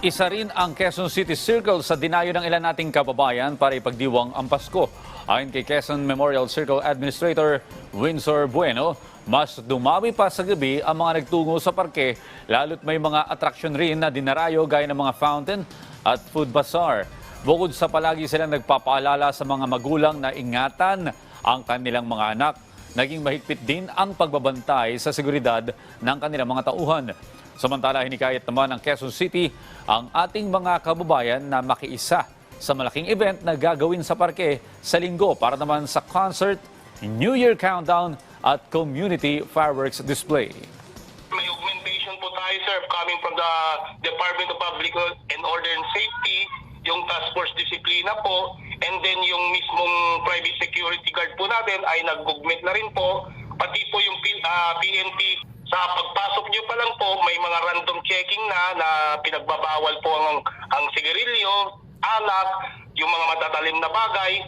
Isa rin ang Quezon City Circle sa dinayo ng ilan nating kababayan para ipagdiwang ang Pasko. Ayon kay Quezon Memorial Circle Administrator Windsor Bueno, mas dumami pa sa gabi ang mga nagtungo sa parke, lalo't may mga atraksyon rin na dinarayo gaya ng mga fountain at food bazaar. Bukod sa palagi silang nagpapaalala sa mga magulang na ingatan ang kanilang mga anak, naging mahigpit din ang pagbabantay sa seguridad ng kanilang mga tauhan. Samantala, hinikayat naman ng Quezon City ang ating mga kababayan na makiisa sa malaking event na gagawin sa parke sa linggo para naman sa concert, New Year Countdown at Community Fireworks Display. May augmentation po tayo, sir, coming from the Department of Public and Order and Safety, yung Task Force Disiplina po, and then yung mismong private security guard po natin ay nag-augment na rin po, pati po yung P- ah, PNP. Sa pagpasok pa lang po, may mga random checking na na pinagbabawal po ang, ang sigarilyo, alak, yung mga matatalim na bagay.